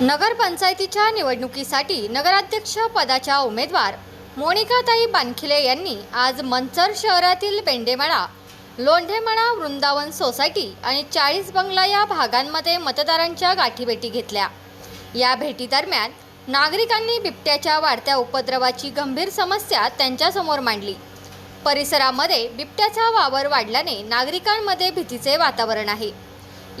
नगरपंचायतीच्या निवडणुकीसाठी नगराध्यक्ष पदाच्या उमेदवार मोनिकाताई बानखिले यांनी आज मंचर शहरातील बेंडेमळा लोंढेमळा वृंदावन सोसायटी आणि चाळीस बंगला या भागांमध्ये मतदारांच्या गाठीभेटी घेतल्या. या भेटीदरम्यान नागरिकांनी बिबट्याच्या वाढत्या उपद्रवाची गंभीर समस्या त्यांच्यासमोर मांडली. परिसरामध्ये बिबट्याचा वावर वाढल्याने नागरिकांमध्ये भीतीचे वातावरण आहे.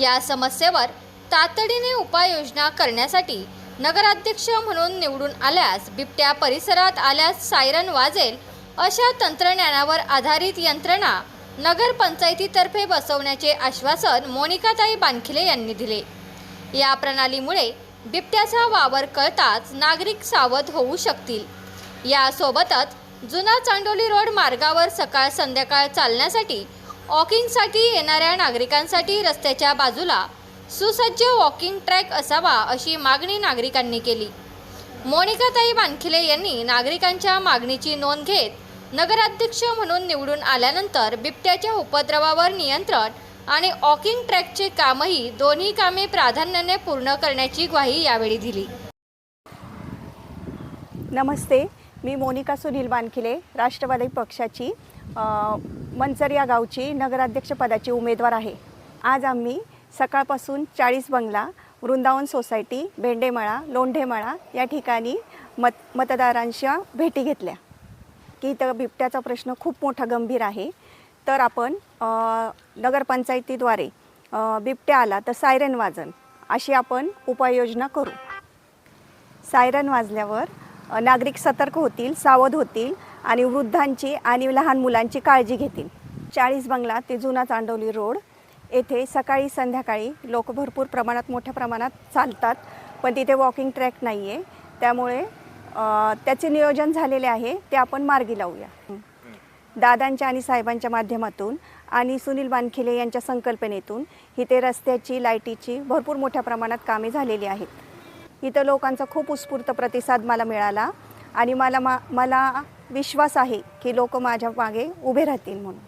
या समस्येवर तातडीने उपाययोजना करण्यासाठी नगराध्यक्ष म्हणून निवडून आल्यास बिबट्या परिसरात आल्यास सायरन वाजेल अशा तंत्रज्ञानावर आधारित यंत्रणा नगरपंचायतीतर्फे बसवण्याचे आश्वासन मोनिकाताई बानखिले यांनी दिले. या प्रणालीमुळे बिबट्याचा वावर कळताच नागरिक सावध होऊ शकतील. यासोबतच जुना चांडोली रोड मार्गावर सकाळ संध्याकाळ चालण्यासाठी वॉकिंगसाठी येणाऱ्या नागरिकांसाठी रस्त्याच्या बाजूला सुसज्ज वॉकिंग ट्रॅक असावा अशी मागणी नागरिकांनी केली. मोनिकाताई बानखिले यांनी नागरिकांच्या मागणीची नोंद घेत नगराध्यक्ष म्हणून निवडून आल्यानंतर बिबट्याच्या उपद्रवावर नियंत्रण आणि वॉकिंग ट्रॅकचे कामही दोन्ही कामे प्राधान्याने पूर्ण करण्याची ग्वाही यावेळी दिली. नमस्ते मी मोनिका सुनील बानखिले राष्ट्रवादी पक्षाची मंचर या गावची नगराध्यक्षपदाची उमेदवार आहे. आज आम्ही सकाळपासून चाळीस बंगला वृंदावन सोसायटी भेंडेमळा लोंढेमळा या ठिकाणी मत मतदारांच्या भेटी घेतल्या. की इथं बिबट्याचा प्रश्न खूप मोठा गंभीर आहे. तर आपण नगरपंचायतीद्वारे बिबट्या आला तर सायरन वाजन अशी आपण उपाययोजना करू. सायरन वाजल्यावर नागरिक सतर्क होतील सावध होतील आणि वृद्धांची आणि लहान मुलांची काळजी घेतील. चाळीस बंगला ते जुना चांडवली रोड येथे सकाळी संध्याकाळी लोक भरपूर प्रमाणात मोठ्या प्रमाणात चालतात पण तिथे वॉकिंग ट्रॅक नाही आहे त्यामुळे त्याचे नियोजन झालेले आहे ते आपण मार्गी लावूया. दादांच्या आणि साहेबांच्या माध्यमातून आणि सुनील बानखिले यांच्या संकल्पनेतून इथे रस्त्याची लाईटीची भरपूर मोठ्या प्रमाणात कामे झालेली आहेत. इथं लोकांचा खूप उत्स्फूर्त प्रतिसाद मला मिळाला आणि मला मा मला विश्वास आहे की लोक माझ्या मागे उभे राहतील म्हणून.